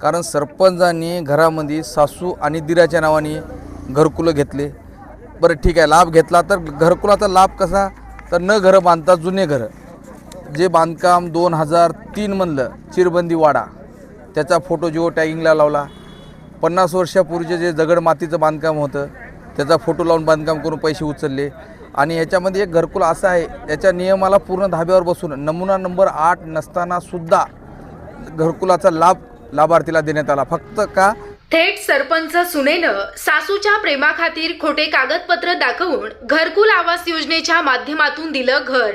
कारण सरपंचांनी घरामध्ये सासू आणि दिराच्या नावाने घरकुलं घेतले. बरं ठीक आहे लाभ घेतला तर घरकुलाचा लाभ कसा? तर न घरं बांधता जुने घरं. जे बांधकाम दोन हजार तीन म्हणलं चिरबंदी वाडा त्याचा फोटो जिओ टॅगिंगला लावला. पन्नास वर्षापूर्वीचे जे दगड मातीचं बांधकाम होतं त्याचा फोटो लावून बांधकाम करून पैसे उचलले. आणि याच्यामध्ये एक घरकुल असं आहे याच्या नियमाला पूर्ण धाब्यावर बसून नमुना नंबर आठ नसतानासुद्धा घरकुलाचा लाभ लाभार्थीला देण्यात आला. फक्त का? थेट सरपंच सुनेनं सासूच्या प्रेमाखातीर खोटे कागदपत्र दाखवून घरकुल आवास योजनेच्या माध्यमातून दिलं घर.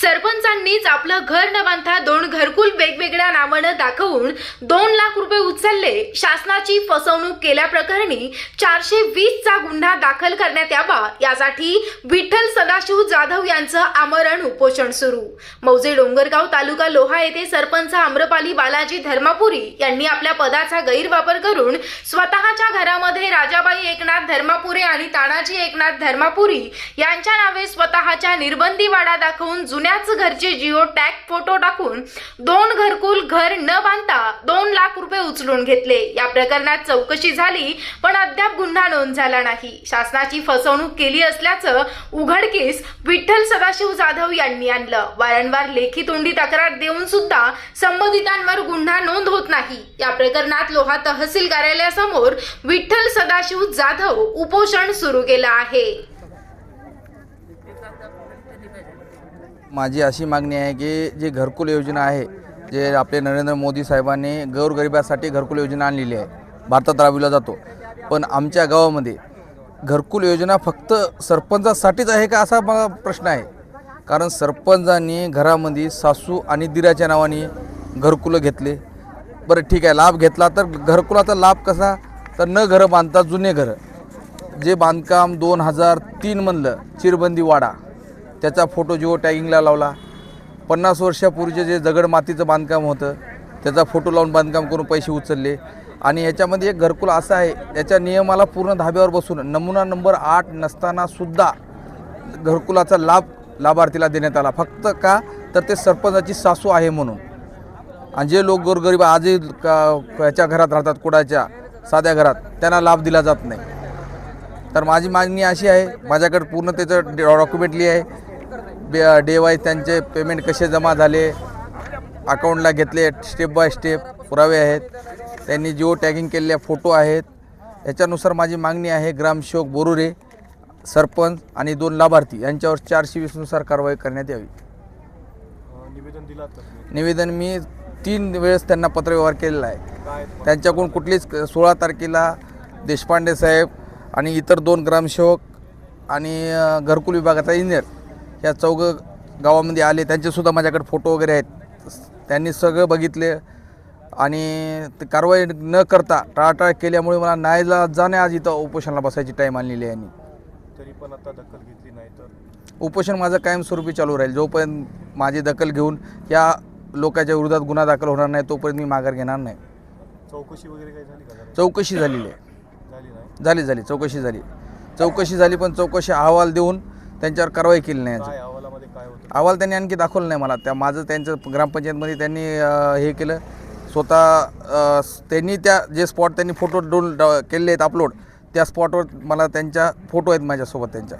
सरपंचांनीच आपलं घर न बांधता दोन घरकुल वेगवेगळ्या नावानं दाखवून दोन लाख रुपये उचलले. शासनाची फसवणूक केल्याप्रकरणी चारशे वीस चा गुन्हा दाखल करण्यात यावा यासाठी विठ्ठल सदाशिव जाधव यांचं आमरण उपोषण सुरू. मौजे डोंगरगाव तालुका लोहा येथे सरपंच आम्रपाली बालाजी धर्मापुरी यांनी आपल्या पदाचा गैरवापर करून स्वतःच्या घरामध्ये राजाबाई एकनाथ धर्मापुरे आणि तानाजी एकनाथ धर्मापुरी यांच्या नावे स्वतःच्या निर्बंधी वाडा दाखवून जुन्याच घरचे जिओ टॅग फोटो टाकून दोन घरकुल घर न बांधता दोन लाख रुपये उचलून घेतले. या प्रकरणात चौकशी झाली पण अद्याप गुन्हा नोंद झाला नाही. शासनाची फसवणूक केली असल्याचं उघडकीस विठ्ठल सदाशिव जाधव यांनी आणलं. वारंवार लेखी तोंडी तक्रार देऊन सुद्धा संबंधितांवर गुन्हा नोंद होत नाही. या प्रकरणात लोहा तहसील कार्यालयासमोर विठ्ठल सदाशिव जाधव उपोषण सुरू केलं आहे. माझी अशी मागणी आहे की जी घरकुल योजना आहे जे आपले नरेंद्र मोदी साहेबांनी गोरगरिबासाठी घरकुल योजना आणलेली आहे. भारतात राबविला जातो. पण आमच्या गावामध्ये घरकुल योजना फक्त सरपंचासाठीच आहे का असा मला प्रश्न आहे. कारण सरपंचांनी घरामध्ये सासू आणि दिराच्या नावाने घरकुलं घेतले. बरं ठीक आहे लाभ घेतला तर घरकुलाचा लाभ कसा? तर न घरं बांधता जुने घरं. जे बांधकाम दोन हजार तीन म्हणलं चिरबंदी वाडा त्याचा फोटो जिओ टॅगिंगला लावला. पन्नास वर्षापूर्वीचे जे दगड मातीचं बांधकाम होतं त्याचा फोटो लावून बांधकाम करून पैसे उचलले. आणि याच्यामध्ये एक घरकुल असं आहे याच्या नियमाला पूर्ण धाब्यावर बसून नमुना नंबर आठ नसतानासुद्धा घरकुलाचा लाभ लाभार्थीला देण्यात आला. फक्त का? तर ते सरपंचाची सासू आहे म्हणून. आणि जे लोक गोरगरीब आजही का ह्याच्या घरात राहतात कुडाच्या साध्या घरात त्यांना लाभ दिला जात नाही. तर माझी मागणी अशी आहे माझ्याकडे पूर्ण त्याचं डॉक्युमेंटली आहे बे डे वाईज त्यांचे पेमेंट कसे जमा झाले? अकाउंटला घेतले स्टेप बाय स्टेप पुरावे आहेत. त्यांनी जिओ टॅगिंग केलेले फोटो आहेत. याच्यानुसार माझी मागणी आहे ग्रामसेवक बोरुरे सरपंच आणि दोन लाभार्थी यांच्यावर चारशे वीसनुसार कारवाई करण्यात यावी. निवेदन दिलात तुम्ही? निवेदन मी तीन वेळेस त्यांना पत्रव्यवहार केलेला आहे. त्यांच्याकडून कुठलीच सोळा तारखेला देशपांडे साहेब आणि इतर दोन ग्रामसेवक आणि घरकुल विभागाचा इंजिनियर या चौघं गावामध्ये आले त्यांचेसुद्धा माझ्याकडे फोटो वगैरे आहेत. त्यांनी सगळं बघितले आणि ते कारवाई न करता टाळाटाळ केल्यामुळे मला न्यायला जाणे आज इथं उपोषणाला बसायची टाईम आणलेली आहे तरी पण आता दखल घेतली नाही तर? उपोषण माझं कायमस्वरूपी चालू राहील. जोपर्यंत माझी दखल घेऊन या लोकांच्या विरोधात गुन्हा दाखल होणार नाही तोपर्यंत मी माघार घेणार नाही. चौकशी वगैरे काही झाली? चौकशी झालेली आहे. झाली झाली. चौकशी झाली. चौकशी झाली पण चौकशी अहवाल देऊन त्यांच्यावर कारवाई केली नाही काय अजून अहवालामध्ये काय होतं? अहवाल त्यांनी आणखी दाखवलं नाही मला. त्या माझं त्यांचं ग्रामपंचायतमध्ये त्यांनी अं, हे केलं. स्वतः अं, स- त्यांनी त्या जे स्पॉट त्यांनी फोटो डोल ड- केलेले आहेत अपलोड त्या स्पॉटवर मला त्यांच्या फोटो आहेत माझ्यासोबत त्यांच्या.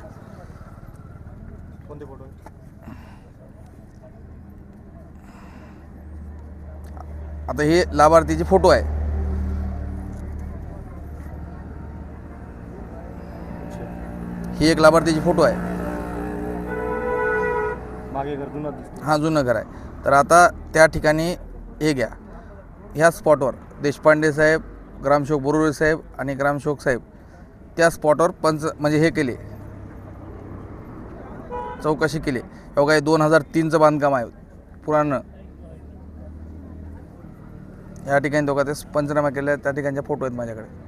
कोणते फोटो आता हे लाभार्थीचे फोटो आहे. ही एक लाभार्थीची फोटो आहे. मागे घर हा जुनं घर आहे. तर आता त्या ठिकाणी हे घ्या. ह्या स्पॉटवर देशपांडे साहेब ग्रामसेवक बोरुरे साहेब आणि ग्रामसेवक साहेब त्या स्पॉटवर पंच म्हणजे हे केले. चौकशी केली. बघा हे दोन हजार तीनचं बांधकाम आहे. पुराणं. या ठिकाणी दोघा ते पंचनामा केले त्या ठिकाणचे फोटो आहेत माझ्याकडे.